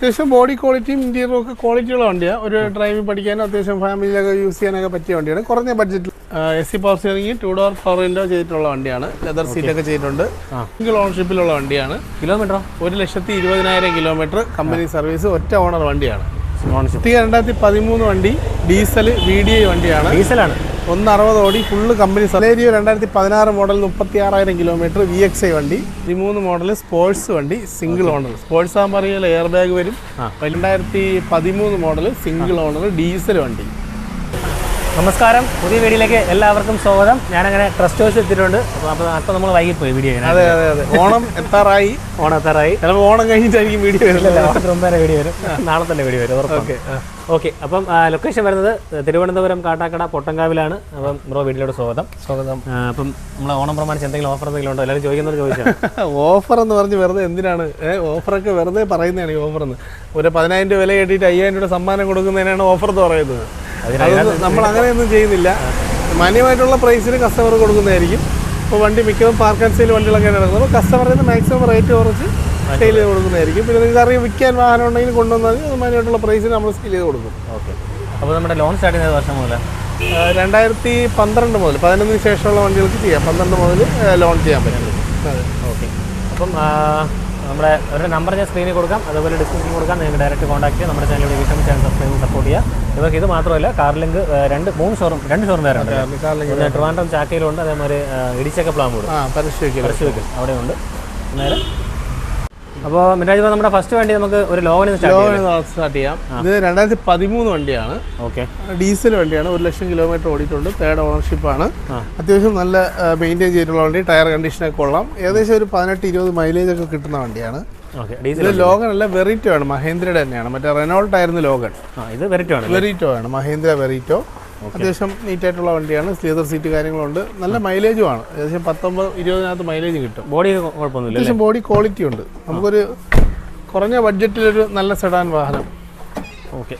അത്യാവശ്യം ബോഡി ക്വാളിറ്റിയും ഇന്റീരിയറും ഒക്കെ ക്വാളിറ്റിയുള്ള വണ്ടിയാണ് ഒരു ഡ്രൈവിംഗ് പഠിക്കാനും അത്യാവശ്യം ഫാമിലിയിലൊക്കെ യൂസ് ചെയ്യാനൊക്കെ പറ്റിയ വണ്ടിയാണ്. കുറഞ്ഞ ബഡ്ജറ്റിൽ A C power steering two door power window ചെയ്തിട്ടുള്ള വണ്ടിയാണ്. ലെതർ സീറ്റൊക്കെ ചെയ്തിട്ടുണ്ട്. സിംഗിൾ ഓണർഷിപ്പിലുള്ള വണ്ടിയാണ്. കിലോമീറ്ററോ ഒരു ലക്ഷത്തി ഇരുപതിനായിരം കിലോമീറ്റർ കമ്പനി സർവീസ് ഒറ്റ ഓണർ വണ്ടിയാണ്. രണ്ടായിരത്തി പതിമൂന്ന് വണ്ടി ഡീസൽ വി ഡി ഐ വണ്ടിയാണ്. ഡീസലാണ് ഒന്ന് അറുപത് ഓടി ഫുള്ള് കമ്പനി സലേരിയോ രണ്ടായിരത്തി പതിനാറ് മോഡൽ മുപ്പത്തി ആറായിരം കിലോമീറ്റർ വി എക്സ് ഐ വണ്ടി പതിമൂന്ന് മോഡൽ സ്പോർട്സ് വണ്ടി സിംഗിൾ ഓണർ സ്പോർട്സ് ആകുമ്പോൾ എയർ ബാഗ് വരും. രണ്ടായിരത്തി പതിമൂന്ന് മോഡൽ സിംഗിൾ ഓണർ ഡീസൽ വണ്ടി. നമസ്കാരം. പുതിയ വീഡിയോയിലേക്ക് എല്ലാവർക്കും സ്വാഗതം. ഞാനങ്ങനെ ട്രസ്റ്റ് ഹൗസ് എത്തിയിട്ടുണ്ട് അപ്പോൾ അപ്പൊ അപ്പോൾ നമ്മൾ വൈകി പോയി വീഡിയോ അതെ അതെ അതെ. ഓണം എത്താറായി. ഓണം എത്താറായി. ചിലപ്പോൾ ഓണം കഴിഞ്ഞിട്ടായിരിക്കും വീഡിയോ വരുന്നത്. ഓണത്തിന് മുമ്പേ വീഡിയോ വരും. നാളെ തന്നെ വീഡിയോ വരും ഓക്കെ. ഓക്കെ അപ്പം ലൊക്കേഷൻ വരുന്നത് തിരുവനന്തപുരം കാട്ടാക്കട പൊട്ടങ്കാവിലാണ് അപ്പം ബ്രോ വീട്ടിലോട്ട് സ്വാഗതം. സ്വാഗതം. അപ്പം നമ്മൾ ഓണം പ്രമാണിച്ച് എന്തെങ്കിലും ഓഫർ എന്തെങ്കിലും ഉണ്ടോ? എല്ലാവരും ചോദിക്കുന്നത് ചോദിച്ചാൽ ഓഫർ എന്ന് പറഞ്ഞ് വെറുതെ എന്തിനാണ്? ഓഫറൊക്കെ വെറുതെ പറയുന്നതാണ് ഈ ഓഫർ എന്ന്. ഒരു പതിനായിരം രൂപ വില കേട്ടിട്ട് അയ്യായിരം രൂപ സമ്മാനം കൊടുക്കുന്നതിനാണ് ഓഫർ എന്ന് പറയുന്നത്. നമ്മൾ അങ്ങനെയൊന്നും ചെയ്യുന്നില്ല. മാന്യമായിട്ടുള്ള പ്രൈസിന് കസ്റ്റമർ കൊടുക്കുന്നതായിരിക്കും. ഇപ്പോൾ വണ്ടി മിക്കതും പാർക്ക് ആൻഡ് സെയിൽ വണ്ടികളൊക്കെ നടക്കുന്നത്. അപ്പോൾ കസ്റ്റമറിൽ നിന്ന് മാക്സിമം റേറ്റ് കുറച്ച് സെയിൽ ചെയ്ത് കൊടുക്കുന്നതായിരിക്കും. പിന്നെ നിങ്ങൾക്ക് അറിയാം വിൽക്കാൻ വാഹനം ഉണ്ടെങ്കിൽ കൊണ്ടുവന്നാൽ അത് മാന്യമായിട്ടുള്ള പ്രൈസിന് നമ്മൾ സെയിൽ ചെയ്ത് കൊടുക്കും. ഓക്കെ അപ്പോൾ നമ്മുടെ ലോൺ സ്റ്റാർട്ട് ചെയ്ത വർഷം മുതൽ രണ്ടായിരത്തി പന്ത്രണ്ട് മുതൽ പതിനൊന്നിന് ശേഷമുള്ള വണ്ടികൾക്ക് ചെയ്യാം. പന്ത്രണ്ട് മുതൽ ലോൺ ചെയ്യാൻ പറ്റും. അതെ ഓക്കെ അപ്പം നമ്മുടെ ഒരു നമ്പർ ഞാൻ സ്ക്രീനിൽ കൊടുക്കാം. അതുപോലെ ഡിസ്ക്രിപ്ഷൻ കൊടുക്കാം. നിങ്ങൾക്ക് ഡയറക്റ്റ് കോൺടാക്ട് ചെയ്യാം. നമ്മുടെ ചാനലിൽ വീണ്ടും ചാനൽ സബ്സ്ക്രൈബ് സപ്പോർട്ട് ചെയ്യുക ഇവർക്ക് ഇത് മാത്രമല്ല കാർ ലിങ്ക് രണ്ട് മൂന്ന് ഷോറും രണ്ട് ഷോറും വേറെ ഉണ്ട് ട്രിവാൻഡ്രം ചാക്കയിലുണ്ട്. അതേമാതിരി ഇടിച്ചൊക്കെ പ്ലാമൂട് പരിശോധിക്കും. പരസ്യവെക്കൽ അവിടെയുണ്ട്. നേരെ. അപ്പോൾ മിനാജ് നമ്മുടെ ഫസ്റ്റ് വണ്ടി നമുക്ക് ഒരു ലോണിൽ സ്റ്റാർട്ട് ചെയ്യാം ലോൺ സ്റ്റാർട്ട് ചെയ്യാം. ഇത് രണ്ടായിരത്തി പതിമൂന്ന് വണ്ടിയാണ്. ഓക്കെ ഡീസൽ വണ്ടിയാണ്. ഒരു ലക്ഷം കിലോമീറ്റർ ഓടിയിട്ടുണ്ട്. തേർഡ് ഓണർഷിപ്പ് ആണ്. അത്യാവശ്യം നല്ല മെയിന്റെയിൻ ചെയ്തിട്ടുള്ള വണ്ടി. ടയർ കണ്ടീഷനൊക്കെ കൊള്ളാം. ഏകദേശം ഒരു പതിനെട്ട് ഇരുപത് മൈലേജ് ഒക്കെ കിട്ടുന്ന വണ്ടിയാണ്. ഇത് ലോഗൻ അല്ല വെറീറ്റോ ആണ്. മഹേന്ദ്രയുടെ തന്നെയാണ്. മറ്റേ റെനോൾട്ട് ആയിരുന്നു ലോഗൻ ഇത് വെറിറ്റ് ആണ് വെറീറ്റോ ആണ്. മഹേന്ദ്ര വെറീറ്റോ. അത്യാവശ്യം നീറ്റായിട്ടുള്ള വണ്ടിയാണ്. സ്ലീതർ സീറ്റ് കാര്യങ്ങളുണ്ട്. നല്ല മൈലേജും ആണ് ഏകദേശം പത്തൊമ്പത് ഇരുപതിനകത്ത് മൈലേജ് കിട്ടും. ബോഡി കുഴപ്പമൊന്നുമില്ല അത്യാവശ്യം ബോഡി ക്വാളിറ്റി ഉണ്ട്. നമുക്കൊരു കുറഞ്ഞ ബഡ്ജറ്റിലൊരു നല്ല സെഡാൻ വാഹനം. ഓക്കെ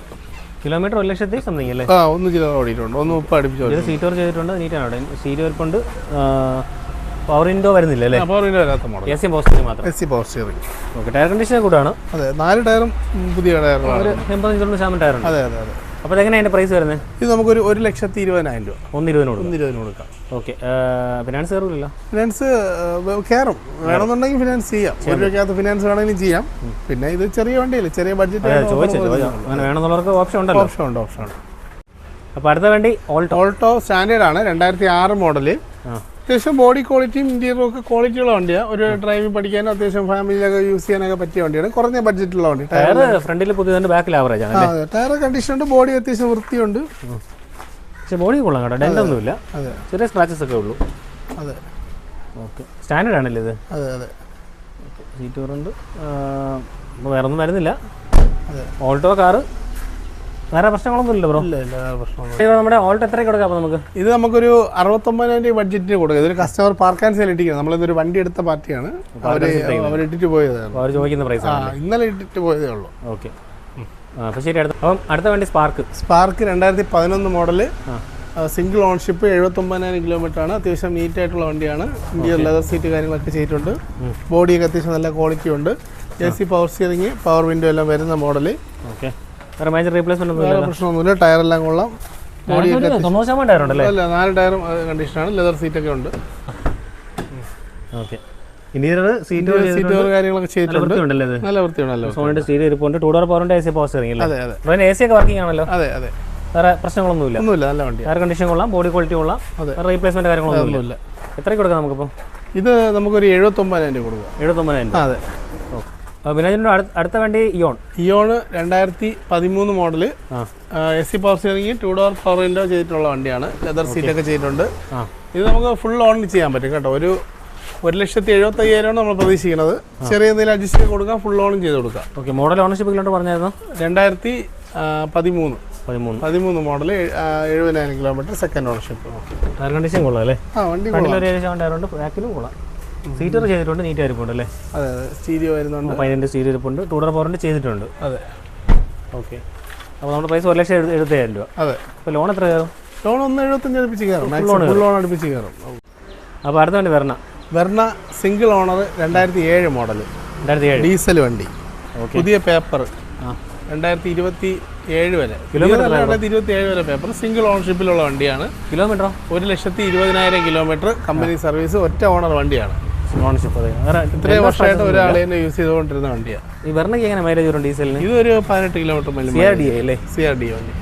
കിലോമീറ്റർ ഒരു ലക്ഷത്തി സംതിങ് അല്ലേ? ആ ഒന്ന് കിലോ ഓടിയിട്ടുണ്ട്. ഒന്ന് മുപ്പത് അടിപ്പിച്ചു ഇത് സീറ്റ് വർക്ക് ചെയ്തിട്ടുണ്ട്. നീറ്റാണ് അവിടെ. സീറ്റ് വർക്കുണ്ട് പവർ വിൻഡോ വരുന്നില്ല അല്ലേ? പവർ വിൻഡോ വരാത്ത മോഡൽ എ സി പോസ്റ്റിംഗ് മാത്രം. A C power steering okay tyre condition കൂടാണ്? അതെ നാല് ടയറും പുതിയ ടയറുകളാണ് ഒരു എൺപത് ശതമാനം ടയറുണ്ട് അതെ അതെ അതെ. അപ്പോൾ എങ്ങനെയാണ് അതിന്റെ പ്രൈസ് വരുന്നത് ഇത് നമുക്കൊരു ഒരു ലക്ഷത്തി ഇരുപതിനായിരം രൂപ. ഒന്ന് ഇരുപതിന് കൊടുക്കും. ഒന്ന് ഇരുപതിന് കൊടുക്കാം. ഓക്കെ. ഫിനാൻസ് കയറില്ല ഫിനാൻസ് കയറും വേണമെന്നുണ്ടെങ്കിൽ ഫിനാൻസ് ചെയ്യാം. ഒരു രൂപയ്ക്കകത്ത് ഫിനാൻസ് വേണമെങ്കിലും ചെയ്യാം. പിന്നെ ഇത് ചെറിയ വണ്ടിയല്ലേ? ചെറിയ ബഡ്ജറ്റ് അങ്ങനെ വേണമെന്നുള്ളവർക്ക് ഓപ്ഷൻ ഉണ്ടല്ലോ. ഓപ്ഷൻ ഉണ്ട് ഓപ്ഷൻ ഉണ്ട്. അപ്പോൾ അടുത്ത വണ്ടി ഓൾട്ടോ ഓൾട്ടോ സ്റ്റാൻഡേർഡ് ആണ്. രണ്ടായിരത്തി ആറ് മോഡൽ അത്യാവശ്യം ബോഡി ക്വാളിറ്റിയും ഇന്റീരിയറും ഒക്കെ ക്വാളിറ്റിയുള്ള വണ്ടിയാണ് ഒരു ഡ്രൈവിംഗ് പഠിക്കാനും അത്യാവശ്യം ഫാമിലിയിലൊക്കെ യൂസ് ചെയ്യാനൊക്കെ പറ്റിയ വണ്ടിയാണ്. കുറഞ്ഞ ബഡ്ജറ്റിലുള്ള വണ്ടി. ടയർ ഫ്രണ്ടിൽ പുതിയതുണ്ട് ബാക്കിൽ ആവറേജ് ആണ് അതെ ടയർ കണ്ടീഷൻ ഉണ്ട് ബോഡി അത്യാവശ്യം വൃത്തിയുണ്ട്. പക്ഷേ ബോഡി കൊള്ളാം കേട്ടോ. ഡെന്റ് ഒന്നുമില്ല. ചെറിയ സ്ക്രാച്ചസ് ഒക്കെ ഉള്ളൂ. അതെ. ഓക്കെ സ്റ്റാൻഡേർഡ് ആണല്ലേ ഇത്? അതെ അതെ. സീറ്റ് കവറുണ്ട് വേറൊന്നും വേറെ ഒന്നും വരുന്നില്ല. ഓൾട്ടോ കാറ് വേറെ പ്രശ്നങ്ങളൊന്നുമില്ല ബ്രോ ഇല്ല ഇല്ല വേറെ പ്രശ്നമൊന്നും നമ്മുടെ ഓൾട്ട് എത്ര കൊടുക്കാം നമുക്ക്? ഇത് നമുക്കൊരു അറുപത്തൊമ്പതിനായിരം രൂപ ബഡ്ജറ്റിന് കൊടുക്കാം. ഇതൊരു കസ്റ്റമർ പാർക്ക് ആൻഡ് സെയിൽ ഇട്ടിരിക്കുന്നത് നമ്മളിതൊരു വണ്ടി എടുത്ത പാർട്ടിയാണ്. അവർ ഇട്ടിട്ട് പോയതാണ്. അവർ ചോദിക്കുന്ന പ്രൈസ് ഇന്നലെ ഇട്ടിട്ട് പോയതേ ഉള്ളൂ. ഓക്കെ അപ്പോൾ ശരി അടുത്ത അപ്പം അടുത്ത വണ്ടി സ്പാർക്ക് സ്പാർക്ക് രണ്ടായിരത്തി പതിനൊന്ന് മോഡൽ സിംഗിൾ ഓൺഷിപ്പ് എഴുപത്തൊമ്പതിനായിരം കിലോമീറ്റർ ആണ്. അത്യാവശ്യം നീറ്റ് ആയിട്ടുള്ള വണ്ടിയാണ്. ഇന്ത്യ ലെതർ സീറ്റ് കാര്യങ്ങളൊക്കെ ചെയ്തിട്ടുണ്ട്. ബോഡിയൊക്കെ അത്യാവശ്യം നല്ല ക്വാളിറ്റി ഉണ്ട്. A C power steering power window എല്ലാം വരുന്ന മോഡൽ ഓക്കെ വേറെ മേജർ റീപ്ലേസ്മെന്റ് ഒന്നും വേറെ പ്രശ്നമൊന്നുമില്ല ടയറെല്ലാം കൊള്ളാം. ഇല്ല തൊണ്ണൂറ് ശതമാനം ടയർ ഉണ്ടല്ലേ? അല്ല നാല് ടയറും കണ്ടീഷനാണ് ലെതർ സീറ്റൊക്കെ ഉണ്ട്. ഓക്കെ ഇന്റീരിയർ സീറ്റ് സീറ്റ് കാര്യങ്ങളൊക്കെ ചെയ്തിട്ടുണ്ട്. നല്ല വൃത്തിയാണ് നല്ല സോണിന്റെ സ്റ്റീൽ ഇരിപ്പുണ്ട്. ടൂ ഡോർ പവറിന്റെ എ സി പവർ സ്റ്റിയറിംഗ് അല്ലേ? അതെ അതെ. എ സി ഒക്കെ വർക്കിംഗ് ആണല്ലോ? അതെ അതെ. വേറെ പ്രശ്നങ്ങളൊന്നുമില്ല. ഒന്നുമില്ല നല്ല വണ്ടി എയർ കണ്ടീഷൻ കൊള്ളാം ബോഡി ക്വാളിറ്റി കൊള്ളാം. റീപ്ലേസ്മെന്റ് ഒന്നുമില്ല എത്രയ്ക്ക് കൊടുക്കാം നമുക്കിപ്പോൾ ഇത് നമുക്കൊരു എഴുപത്തൊമ്പതിനായിരം രൂപ കൊടുക്കാം. എഴുപത്തൊമ്പതിനായിരം അതെ. ബിനാജിന്റെ അടുത്ത വണ്ടി ഇയോൺ. ഇയോൺ രണ്ടായിരത്തി പതിമൂന്ന് model. A C power steering two door power window ചെയ്തിട്ടുള്ള വണ്ടിയാണ്. ലെതർ സീറ്റ് ഒക്കെ ചെയ്തിട്ടുണ്ട്. ഇത് നമുക്ക് ഫുൾ ഓൺ ചെയ്യാൻ പറ്റും കേട്ടോ. ഒരു ഒരു ലക്ഷത്തി എഴുപത്തി അയ്യായിരമാണ് നമ്മൾ പ്രതീക്ഷിക്കുന്നത്. ചെറിയ എന്തെങ്കിലും അഡ്ജസ്റ്റ് ചെയ്ത് കൊടുക്കാം ഫുൾ ഓൺ ചെയ്ത് കൊടുക്കാം. ഓക്കെ മോഡൽ ഓണർഷിപ്പ് കിലോട്ട് പറഞ്ഞായിരുന്നു? രണ്ടായിരത്തി പതിമൂന്ന്. പതിമൂന്ന്. പതിമൂന്ന് മോഡൽ എഴുപതിനായിരം kilometre second ownership tyre condition കൊള്ളാം അല്ലേ? ആ വണ്ടി ഏഴ് ശതമാനം ടയറുണ്ട് ബാക്കിലും കൊള്ളാം. സീറ്റർ ചെയ്തിട്ടുണ്ട് നീറ്റ് ആയിരിപ്പുണ്ട് അല്ലേ? അതെ അതെ. സ്റ്റീരിയോ വരുന്നുണ്ട്. പതിനഞ്ച് സ്റ്റീരിയോ ഇരിപ്പുണ്ട്. ടൂ ഡോർ പവറിന്റെ ചെയ്തിട്ടുണ്ട്. അതെ. ഓക്കെ. അപ്പോൾ നമ്മുടെ പൈസ ഒരു ലക്ഷം എഴുപത്തി എഴുപത്തയ്യായിരം രൂപ. അതെ. അപ്പോൾ ലോൺ എത്ര കയറും? ലോൺ ഒന്ന് എഴുപത്തഞ്ച് അടുപ്പിച്ച് കയറും. ലോൺ ഫുൾ ലോൺ അടുപ്പിച്ച് കയറും. അപ്പോൾ അടുത്ത വണ്ടി വരണം വെർണ സിംഗിൾ ഓണർ രണ്ടായിരത്തി ഏഴ് മോഡൽ രണ്ടായിരത്തി ഏഴ് ഡീസൽ വണ്ടി. ഓക്കെ. പുതിയ പേപ്പർ. രണ്ടായിരത്തി ഇരുപത്തി ഏഴ് വരെ. കിലോമീറ്റർ രണ്ടായിരത്തി ഇരുപത്തി ഏഴ് വരെ പേപ്പർ. സിംഗിൾ ഓണർഷിപ്പിലുള്ള വണ്ടിയാണ്. കിലോമീറ്റർ ഒരു ലക്ഷത്തി ഇരുപതിനായിരം കിലോമീറ്റർ കമ്പനി സർവീസ് ഒറ്റ ഓണർ വണ്ടിയാണ്. ഓണർഷിപ്പ് അതെ വേറെ ഇത്രയും വർഷമായിട്ട് ഒരാൾ തന്നെ യൂസ് ചെയ്തുകൊണ്ടിരുന്ന വണ്ടിയാണ് ഈ വെർണയ്ക്ക് എങ്ങനെ മൈലേജ് വരും ഡീസലിന് ഇതൊരു പതിനെട്ട് കിലോമീറ്റർ സി ആർ ഡി അല്ലേ? സി ആർ ഡി വണ്ടി.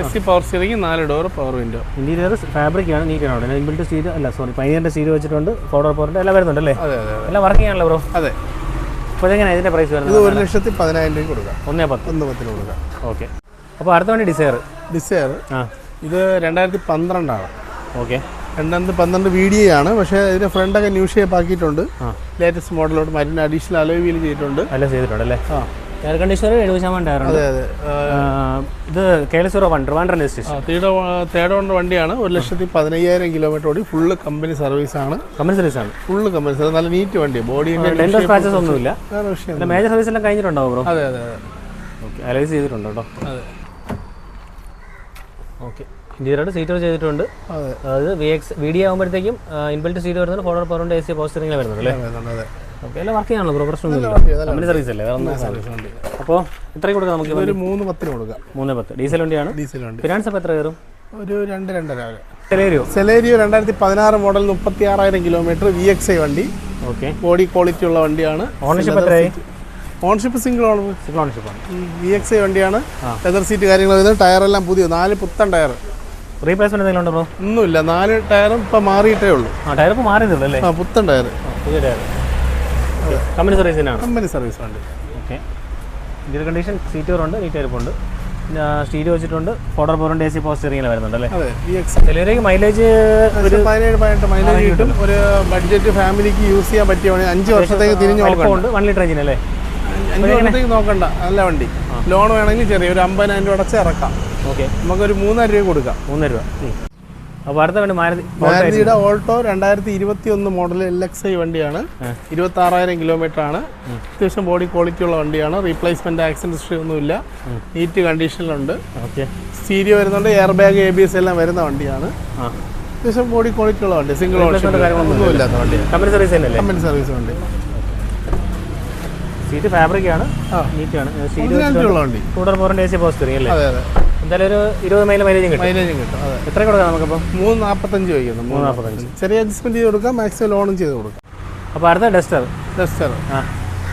എസ് സി പവർ സ്റ്റിയറിംഗ് നാല് door power window interior fabric ആണ് നീറ്റ് ആണ് ഇൻബിൽറ്റ് സ്റ്റീൽ അല്ല സോറി പൈനിയറിന്റെ സ്റ്റീൽ വെച്ചിട്ടുണ്ട്. ഫോർഡർ പോറിന്റെ എല്ലാം വരുന്നുണ്ട് അല്ലേ? എല്ലാം വർക്ക് ചെയ്യാണല്ലോ ബ്രോ അതെ. അപ്പോൾ എങ്ങനെ ഇതിന്റെ പ്രൈസ് ഇത് വരുന്നത് ഒരു ലക്ഷത്തി പതിനായിരം രൂപ കൊടുക്കാം. ഒന്നേ പത്ത്. ഒന്ന് പത്തിന് കൊടുക്കാം. ഓക്കെ അപ്പോൾ അടുത്ത വണ്ടി ഡിസയർ ഡിസയർ ആ. ഇത് രണ്ടായിരത്തി പന്ത്രണ്ടാണ്. ഓക്കെ രണ്ടായിരത്തി പന്ത്രണ്ട് വി ഡി ആണ്. പക്ഷേ ഇതിന്റെ ഫ്രണ്ടൊക്കെ ന്യൂ ഷേപ്പ് ആക്കിയിട്ടുണ്ട്. ലേറ്റസ്റ്റ് മോഡലോട്ട് മരുന്ന് അഡീഷണൽ അലോയ് വീൽ ചെയ്തിട്ടുണ്ട്. എല്ലാം ചെയ്തിട്ടുണ്ട് അല്ലേ? എയർ കണ്ടീഷണർ എഴുപത് ശതമാനം അതെ അതെ. ഇത് K L zero one Trivandrum registration third third owner വണ്ടിയാണ്. ഒരു ലക്ഷത്തി പതിനയ്യായിരം കിലോമീറ്റർ ഓടി ഫുള്ള് കമ്പനി സർവീസ് ആണ്. കമ്പനി സർവീസ് ആണ്. ഫുള്ള് കമ്പനി സർവീസ് നല്ല നീറ്റ് വണ്ടി. ബോഡി സ്ക്രാച്ചസ് ഒന്നുമില്ല. മേജർ സർവീസ് എല്ലാം കഴിഞ്ഞിട്ടുണ്ടാവും ബ്രോ അതെ അതെ അതെ. ഓക്കെ അലൈസ് ചെയ്തിട്ടുണ്ട് കേട്ടോ. അതെ. ഓക്കെ ഇന്റീരിയർ സീറ്റർ ചെയ്തിട്ടുണ്ട്. അതെ. അതായത് വി എക്സ് വി ഡി ആകുമ്പോഴത്തേക്കും ഇൻബിൽറ്റ് സീറ്റ് വരുന്നത് ഫോർഡർ പവറിന്റെ എ സി പോസ്റ്ററിംഗ് വരുന്നത് അല്ലേ? ഓക്കെ എല്ലാം വർക്ക് ചെയ്യാണല്ലോ ബ്രോ പ്രശ്നമൊന്നുമില്ല. സർവീസ് അല്ലേ? അപ്പോൾ ഇത്രയും കൊടുക്കാം നമുക്ക് ഒരു മൂന്ന് പത്തിന് കൊടുക്കാം. മൂന്ന് പത്ത്. ഡീസൽ വണ്ടിയാണ്? ഡീസൽ വണ്ടി. ഫിനാൻസ് അപ്പോൾ എത്ര കയറും? ഒരു രണ്ട് രണ്ടര വരെ. ചെലേരിയോ സെലേരിയോ രണ്ടായിരത്തി പതിനാറ് മോഡൽ മുപ്പത്തി ആറായിരം കിലോമീറ്റർ വി എക്സ് ഐ വണ്ടി. ഓക്കെ. ബോഡി ക്വാളിറ്റി ഉള്ള വണ്ടിയാണ്. ഓണർഷിപ്പ് എത്രയായി? ഓൺഷിപ്പ് സിംഗിൾ ഓണർ സിംഗിൾ ഓണർഷിപ്പാണ് വി എക്സ് ഐ വണ്ടിയാണ്. ലെതർ സീറ്റ് കാര്യങ്ങൾ വരുന്നത്. ടയറെല്ലാം പുതിയ. നാല് പുത്തൻ ടയർ റീപ്ലേസ്മെന്റ് എന്തെങ്കിലും ഉണ്ടോ ഒന്നുമില്ല. നാല് ടയറും ഇപ്പൊ മാറിയിട്ടേ ഉള്ളൂ. ആ ടയർ ഇപ്പൊ മാറിയതുള്ളൂ അല്ലേ ആ പുത്തൻ ടയർ. പുതിയ ടയർ. കമ്പനി സർവീസ് തന്നെയാണ്? കമ്പനി സർവീസ് ഉണ്ട്. ഓക്കെ ഇന്ത്യൻ കണ്ടീഷൻ സീറ്റ് ഉണ്ട് നീറ്റ് അരിപ്പുണ്ട് പിന്നെ സ്റ്റീരിയോ വെച്ചിട്ടുണ്ട്. ഫോർഡർ പോറിന്റെ എ സി പോസ്റ്ററിങ്ങനെ വരുന്നുണ്ട് അല്ലേ? എക്സ് മൈലേജ് ഒരു പതിനേഴ് പതിനെട്ട് മൈലേജ് കിട്ടും. ഒരു ബഡ്ജറ്റ് ഫാമിലിക്ക് യൂസ് ചെയ്യാൻ പറ്റിയ അഞ്ച് വർഷത്തേക്ക് തിരിഞ്ഞു നോക്കണ്ട. ഉണ്ട് വൺ ലിറ്റർ എഞ്ചിനല്ലേ അഞ്ച് വർഷത്തേക്ക് നോക്കണ്ട. നല്ല വണ്ടി. ലോൺ വേണമെങ്കിൽ ചെറിയ ഒരു അമ്പതിനായിരം രൂപ അടച്ച് ഇറക്കാം. ഓക്കെ. നമുക്കൊരു മൂന്നര രൂപ കൊടുക്കാം. മൂന്നര രൂപ. അപ്പോൾ അടുത്ത വേണ്ടി മാരുതി മാരുതിയുടെ ഓൾട്ടോ രണ്ടായിരത്തി ഇരുപത്തി ഒന്ന് മോഡൽ എൽ എക്സ് ഐ വണ്ടിയാണ്. ഇരുപത്തി ആറായിരം കിലോമീറ്റർ ആണ് അത്യാവശ്യം ബോഡി ക്വാളിറ്റി ഉള്ള വണ്ടിയാണ്. റീപ്ലേസ്മെന്റ് ആക്സിഡന്റ് ഹിസ്റ്ററി ഒന്നുമില്ല നീറ്റ് കണ്ടീഷനിലുണ്ട് ഓക്കെ. സ്റ്റീരിയോ വരുന്നുണ്ട്. Air bag A B S എല്ലാം വരുന്ന വണ്ടിയാണ്. അത്യാവശ്യം ബോഡി ക്വാളിറ്റി ഉള്ള വണ്ടി. സിംഗിൾ ഓണർഷിപ്പ് കാര്യങ്ങളൊന്നും ഒന്നും ഇല്ലാത്ത കമ്പനി സർവീസ് കമ്പനി സർവീസ് വണ്ടി. സീറ്റ് ഫാബ്രിക് ആണ്. നീറ്റ് ആണ്. സീറ്റ് ഉള്ള വണ്ടി. ഫോർഡർ പോറിന്റെ എ സി പോസ്റ്റ് അല്ലേ? അതെ അതെ. എന്തായാലും ഒരു ഇരുപത് മൈൽ മൈലേജ് കിട്ടും. മൈലേജും കിട്ടും അതെ. എത്ര കൊടുക്കാം നമുക്കപ്പോൾ മൂന്ന് നാൽപ്പത്തഞ്ച് വയ്ക്കുന്നു മൂന്ന് നാൽപ്പത്തഞ്ച് ചെറിയ അഡ്ജസ്റ്റ്മെന്റ് ചെയ്ത് കൊടുക്കാം മാക്സിമം ലോണും ചെയ്ത് കൊടുക്കാം. അപ്പോൾ അടുത്ത ഡസ്റ്റർ? ഡസ്റ്റർ. ആ.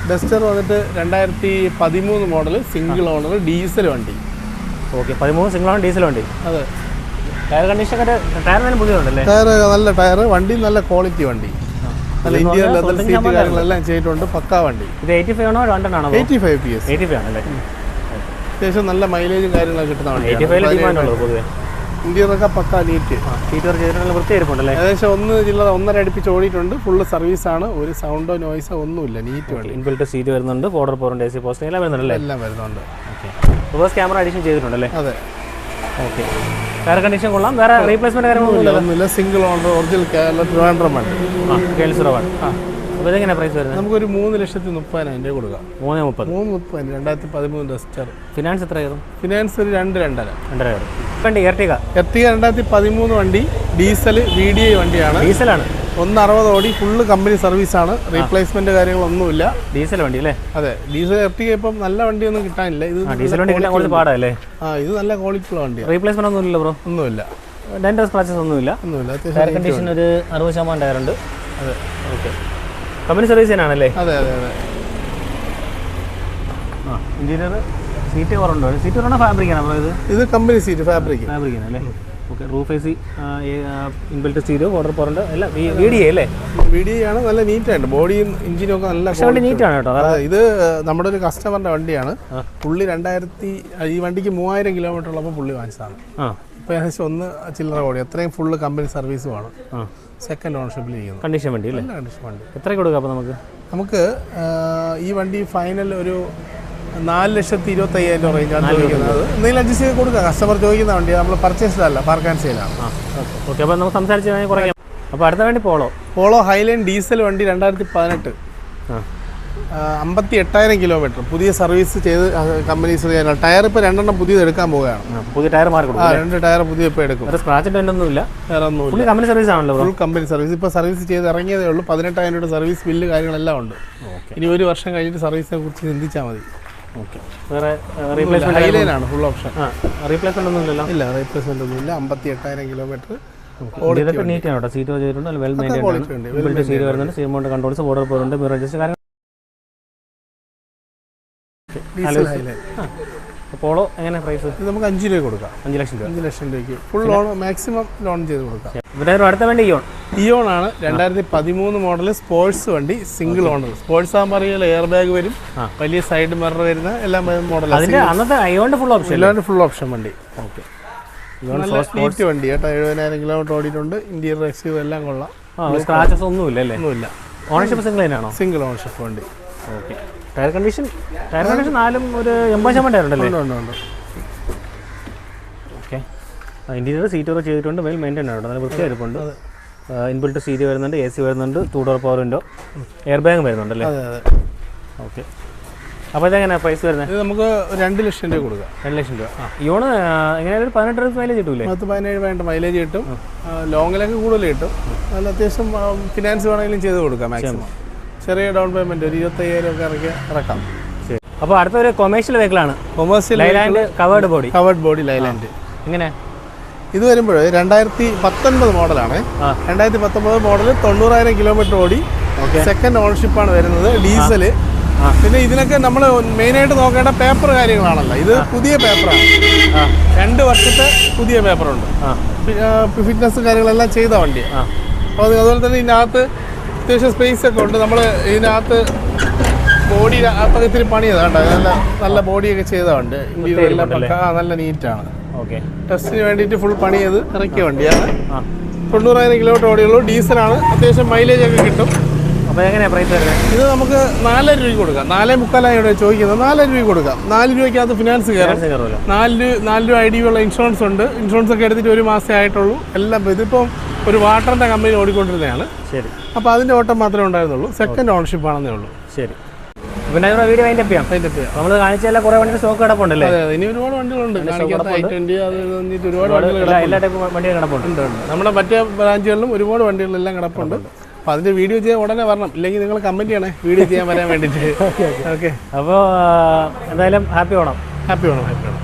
ഡസ്റ്റർ വന്നിട്ട് രണ്ടായിരത്തി പതിമൂന്ന് മോഡൽ സിംഗിൾ ഓണർ ഡീസൽ വണ്ടി. ഓക്കെ പതിമൂന്ന് സിംഗിൾ ഓണർ ഡീസൽ വണ്ടി. അതെ. ടയർ കണ്ടീഷൻ ടയർ തന്നെ പുതിയതുണ്ടല്ലേ? ടയർ നല്ല ടയർ വണ്ടി നല്ല ക്വാളിറ്റി വണ്ടി. നല്ല ഇന്ത്യൻ ലെതർ സീറ്റ് കാര്യങ്ങളെല്ലാം ചെയ്തിട്ടുണ്ട് പക്കാ വണ്ടി. ഇത് എയ്റ്റി ഫൈവ് ആണോ ആണോ eighty five P S eighty five ആണല്ലേ അത്യാവശ്യം നല്ല മൈലേജും കാര്യങ്ങളൊക്കെ കിട്ടുന്ന എയ്റ്റി ഫൈവിൽ വണ്ടിയാണ് ഇന്ത്യയിലൊക്കെ പക്കാ നീറ്റ് ഏകദേശം ഒന്ന് ജില്ല ഒന്നര അടുപ്പിച്ച് ഓടിയിട്ടുണ്ട്. ഫുള്ള് സർവീസ് ആണ്. ഒരു സൗണ്ടോ നോയ്സോ ഒന്നുമില്ല. നീറ്റ് വണ്ടി. ഇൻബിൽറ്റ് സീറ്റ് വരുന്നുണ്ട്. ഫോർഡർ പോറിന്റെ എ സി പോസ്റ്റ് എല്ലാം വരുന്നുണ്ടല്ലേ എല്ലാം വരുന്നുണ്ട്. ഓക്കെ റിവേഴ്സ് ക്യാമറ അഡീഷൻ ചെയ്തിട്ടുണ്ടല്ലേ അതെ. ഓക്കെ വേറെ കണ്ടീഷൻ കൊള്ളാം. വേറെ റീപ്ലേസ്മെന്റ് കാര്യങ്ങളൊന്നും ഒന്നുമില്ല ഒന്നുമില്ല. സിംഗിൾ ഓണർ ഒറിജിനൽ ട്രിവാൻഡ്രം വണ്ടി ആ കേൾസിറോ ആണ് അപ്പോൾ ഇതെങ്ങനെയാണ് പ്രൈസ് വരുന്നത്? നമുക്കൊരു മൂന്ന് ലക്ഷത്തി മുപ്പതിനായിരം രൂപ കൊടുക്കാം. മൂന്ന് മുപ്പത്. മൂന്ന് മുപ്പതിന് രണ്ടായിരത്തി പതിമൂന്ന് ഡസ്റ്റർ ഫിനാൻസ് എത്ര കയറും? ഫിനാൻസ് ഒരു രണ്ട് രണ്ടര. രണ്ടര കയറും. വണ്ടി എർട്ടിക എർട്ടിക രണ്ടായിരത്തി പതിമൂന്ന് വണ്ടി ഡീസൽ വി ഡി ഐ വണ്ടിയാണ്. ഡീസലാണ്? ഒന്ന് അറുപത് ഓടി ഫുള്ള് കമ്പനി ആണ്. റീപ്ലേസ്മെന്റ് കാര്യങ്ങളൊന്നുമില്ല. ഡീസൽ വണ്ടി അല്ലേ? അതെ ഡീസൽ എർട്ടിക ഇപ്പം നല്ല വണ്ടിയൊന്നും കിട്ടാനില്ല. ഇത് ഡീസൽ വണ്ടി കിട്ടാൻ കുറച്ച് പാടല്ലേ ആ ഇത് നല്ല ക്വാളിറ്റി ഉള്ള വണ്ടി റീപ്ലേസ്മെന്റ് ഒന്നും ഇല്ല ബ്രോ ഒന്നുമില്ല. ഡെന്റൽ സ്ക്രാച്ചസ് ഒന്നുമില്ല. ഒന്നുമില്ല ടയർ അത്യാവശ്യം കണ്ടീഷൻ ഒരു അറുപത് ശതമാനം ടയറുണ്ട് അതെ ഓക്കെ കമ്പനി സർവീസ് തന്നെയാണല്ലേ അതെ അതെ അതെ. ആ ഇന്റീരിയർ സീറ്റ് കുറവുണ്ടോ? സീറ്റ് കുറവാണോ ഫാബ്രിക് ആണ് ഇത് ഇത് കമ്പനി സീറ്റ് ഫാബ്രിക് ഫാബ്രിക് ആണ് അല്ലേ? Okay roof A C inbuilt stereo order പോറുണ്ട് അല്ല വി ഡി അല്ലേ? വി ഡി ആണ് നല്ല നീറ്റായിട്ട് ബോഡിയും എഞ്ചിനും ഒക്കെ നല്ല വണ്ടി നീറ്റാണ് കേട്ടോ. ഇത് നമ്മുടെ ഒരു കസ്റ്റമറിന്റെ വണ്ടിയാണ്. പുള്ളി രണ്ടായിരത്തി ഈ വണ്ടിക്ക് മൂവായിരം കിലോമീറ്റർ ഉള്ളപ്പോൾ പുള്ളി വാങ്ങിച്ചതാണ്. ആ. ഇപ്പോൾ ഏകദേശം ഒന്ന് ചില്ലറ ഓടി അത്രയും ഫുള്ള് കമ്പനി സർവീസുമാണ് ആ. സെക്കൻഡ് ഓണർഷിപ്പിൽ ഇരിക്കുന്നു. കണ്ടീഷൻ വണ്ടി അല്ലേ? കണ്ടീഷൻ വണ്ടി. എത്ര കൊടുക്കാം അപ്പോൾ നമുക്ക്? നമുക്ക് ഈ വണ്ടി ഫൈനൽ ഒരു നാല് ലക്ഷത്തി ഇരുപത്തി അയ്യായിരം രൂപ റേഞ്ചാണ് ചോദിക്കുന്നത്. എന്തെങ്കിലും അഡ്ജസ്റ്റ് ചെയ്ത് കൊടുക്കുക കസ്റ്റമർ ചോദിക്കുന്ന വണ്ടി നമ്മൾ പർച്ചേസ് അല്ല പാർക്ക് ആൻഡ് സെയിലാണ് ഓക്കെ അപ്പോൾ നമുക്ക് സംസാരിച്ച് കഴിഞ്ഞാൽ കുറയ്ക്കാം. അപ്പോൾ അടുത്ത വേണ്ടി പോളോ പോളോ ഹൈലൈൻ ഡീസൽ വണ്ടി രണ്ടായിരത്തി പതിനെട്ട്. ആ. അമ്പത്തി എട്ടായിരം കിലോമീറ്റർ പുതിയ സർവീസ് ചെയ്ത് കമ്പനീസ് ടയർ ഇപ്പോൾ രണ്ടെണ്ണം പുതിയത് എടുക്കാൻ പോവുകയാണ്. പുതിയ ടയർ മാറി കൊടുക്കും രണ്ട് ടയർ പുതിയ ഇപ്പോൾ എടുക്കും. സ്ക്രാച്ചിന്റെ സ്ക്രാച്ച് ഒന്നുമില്ല വേറെ പുള്ളി കമ്പനി സർവീസ് ആണല്ലോ ഫുൾ കമ്പനി സർവീസ് ഇപ്പോൾ സർവീസ് ചെയ്ത് ഇറങ്ങിയതേ ഉള്ളൂ. പതിനെട്ടായിരം രൂപയുടെ സർവീസ് ബില്ല് കാര്യങ്ങളെല്ലാം ഉണ്ട്. ഇനി ഒരു വർഷം കഴിഞ്ഞിട്ട് സർവീസിനെ കുറിച്ച് ചിന്തിച്ചാൽ മതി. ഓക്കെ വേറെ റീപ്ലേസ്മെന്റ് ഹൈലൈനാണ് ഫുൾ ഓപ്ഷൻ റീപ്ലേസ്മെന്റ് ഒന്നും ഇല്ലല്ലോ? ഇല്ല റീപ്ലേസ്മെന്റ് ഒന്നുമില്ല അമ്പത്തി എട്ടായിരം കിലോമീറ്റർ ഇതൊക്കെ നീറ്റ് ആണ് കേട്ടോ. സീറ്റ് ചെയ്തിട്ടുണ്ട് വെൽ മെയിന്റൈൻ സീറ്റ് വരുന്നുണ്ട് സീ മൗണ്ട് കൺട്രോൾസ് ബോർഡർ പോറുണ്ട് മിറർ അഡ്ജസ്റ്റ് പോളോ എങ്ങനെ പ്രൈസ് നമുക്ക് അഞ്ച് രൂപ കൊടുക്കാം. അഞ്ച് ലക്ഷം രൂപ. അഞ്ച് ലക്ഷം രൂപയ്ക്ക്. ഫുൾ ലോൺ മാക്സിമം ലോൺ ചെയ്ത് കൊടുക്കാം. അടുത്ത വേണ്ടി ഇയോൺ ഇയോൺ ആണ് രണ്ടായിരത്തി പതിമൂന്ന് മോഡൽ സ്പോർട്സ് വണ്ടി സിംഗിൾ ഓണർ സ്പോർട്സ് ആകുമ്പോൾ എയർ ബാഗ് വരും. വലിയ സൈഡ് മിറർ വരുന്ന എല്ലാം അതിന്റെ അന്നത്തെ അയോണ്ട് ഫുൾ ഓപ്ഷൻ എല്ലാം ഫുൾ ഓപ്ഷൻ വണ്ടി. ഓക്കെ നീറ്റ് വണ്ടി കേട്ടോ. എഴുപതിനായിരം കിലോമീറ്റർ ഓടിയിട്ടുണ്ട്. ഇന്റീരിയർ എക്സ്റ്റീരിയർ എല്ലാം കൊള്ളാം. സ്ക്രാച്ചസ് ഒന്നുമില്ല അല്ലേ? ഒന്നുമില്ല. ഓണർഷിപ്പ് സിംഗിൾ തന്നെയാണോ സിംഗിൾ ഓണർഷിപ്പ് വണ്ടി. Okay tyre condition tyre condition നാലും ഒരു എൺപത് ശതമാനം ടയർ ഉണ്ടല്ലേ? ഉണ്ട് ഉണ്ട് ഉണ്ട്. ഓക്കെ ഇന്റീരിയർ സീറ്റ് ഒക്കെ ചെയ്തിട്ടുണ്ട് വെൽ മെയിന്റൈൻ ആണ് നല്ല വൃത്തിയായിരിപ്പുണ്ട് ഇൻബിൽറ്റ് സീറ്റ് വരുന്നുണ്ട് എ സി വരുന്നുണ്ട് two door power window air bag വരുന്നുണ്ടല്ലേ? Okay അപ്പോൾ ഇതെങ്ങനെയാണ് പ്രൈസ് വരുന്നത് ഇത് നമുക്ക് രണ്ട് ലക്ഷം രൂപ കൊടുക്കാം. രണ്ട് ലക്ഷം രൂപ. ഇയോണ് എങ്ങനെയായാലും പതിനെട്ട് രൂപ മൈലേജ് കിട്ടൂലേ? പത്ത് പതിനേഴ് വേണ്ട മൈലേജ് കിട്ടും. ലോങ്ങിലേക്ക് കൂടുതൽ കിട്ടും. നല്ല അത്യാവശ്യം ഫിനാൻസ് വേണമെങ്കിലും ചെയ്ത് കൊടുക്കാം മാക്സിമം ചെറിയ ഡൗൺ പേയ്മെന്റ് ഒരു ഇരുപത്തയ്യായിരം ഒക്കെ ഇറക്കി ഇറക്കാം. അപ്പൊ അപ്പോൾ അടുത്ത ഒരു commercial വെഹിക്കിളാണ് commercial Leyland covered body covered body Leyland എങ്ങനെ ഇത് വരുമ്പോൾ രണ്ടായിരത്തി പത്തൊൻപത് മോഡലാണ്. രണ്ടായിരത്തി പത്തൊമ്പത് മോഡൽ തൊണ്ണൂറായിരം കിലോമീറ്റർ ഓടി. സെക്കൻഡ് ഓണർഷിപ്പാണ് വരുന്നത് ഡീസൽ പിന്നെ ഇതിനൊക്കെ നമ്മൾ മെയിനായിട്ട് നോക്കേണ്ട പേപ്പർ കാര്യങ്ങളാണല്ലോ. ഇത് പുതിയ പേപ്പറാണ് രണ്ട് വർഷത്തെ പുതിയ പേപ്പറുണ്ട് ഫിറ്റ്നസ് കാര്യങ്ങളെല്ലാം ചെയ്ത വണ്ടി അപ്പോൾ അതുപോലെ തന്നെ ഇതിനകത്ത് അത്യാവശ്യം സ്പേസ് ഒക്കെ ഉണ്ട്. നമ്മൾ ഇതിനകത്ത് ബോഡി അത്തരത്തിൽ ഇത്തിരി പണി ചെയ്താണ്ട് നല്ല നല്ല ബോഡിയൊക്കെ ചെയ്തതുണ്ട് നല്ല നീറ്റാണ് ഓക്കെ ടെസ്റ്റിന് വേണ്ടിയിട്ട് ഫുൾ പണി ചെയ്ത് ഇറക്കിയ വണ്ടിയാണ്. തൊണ്ണൂറായിരം കിലോമീറ്റർ ഓടിയുള്ളൂ. ഡീസലാണ് അത്യാവശ്യം മൈലേജ് ഒക്കെ കിട്ടും. അപ്പോൾ എങ്ങനെയാണ് പ്രൈസ് വരുന്നത്? ഇത് നമുക്ക് നാലര രൂപയ്ക്ക് കൊടുക്കാം. നാലേ മുക്കാലായി ചോദിക്കുന്നത്. നാലര രൂപയ്ക്ക് കൊടുക്കാം. നാല് രൂപയ്ക്കകത്ത് ഫിനാൻസ് കയറും. നാല് രൂപ നാല് രൂപ ഐ ഡി ഉള്ള ഇൻഷുറൻസ് ഉണ്ട്. ഇൻഷുറൻസ് ഒക്കെ എടുത്തിട്ട് ഒരു മാസമേ ആയിട്ടുള്ളൂ. എല്ലാം ഇതിപ്പം ഒരു വാട്ടറിന്റെ കമ്പനി ഓടിക്കൊണ്ടിരുന്നതാണ്. ശരി. അപ്പോൾ അതിന്റെ ഓട്ടം മാത്രമേ ഉണ്ടായിരുന്നുള്ളൂ. സെക്കൻഡ് ഓണർഷിപ്പ് ആണെന്നേ ഉള്ളൂ. ശരി. പിന്നെ നമ്മുടെ വീഡിയോ അതിന്റെ ചെയ്യാം അതിന്റെ ചെയ്യാം നമ്മൾ കുറേ വണ്ടി സ്റ്റോക്ക് കിടപ്പുണ്ടല്ലേ? അതെ അതെ. ഇനി ഒരുപാട് വണ്ടികളുണ്ട്. ഒരുപാട് വണ്ടികൾ എല്ലാ ടൈപ്പ് കിടപ്പുണ്ട്. നമ്മുടെ മറ്റേ ബ്രാഞ്ചുകളിലും ഒരുപാട് വണ്ടികളെല്ലാം കിടപ്പുണ്ട്. അപ്പോൾ അതിന്റെ വീഡിയോ ചെയ്യാൻ ഉടനെ വരണം. ഇല്ലെങ്കിൽ നിങ്ങൾ കമന്റ് ചെയ്യണേ. വീഡിയോ ചെയ്യാൻ വരാൻ വേണ്ടിയിട്ട് ഓക്കെ അപ്പോൾ എന്തായാലും happy Onam. Happy Onam happy വേണം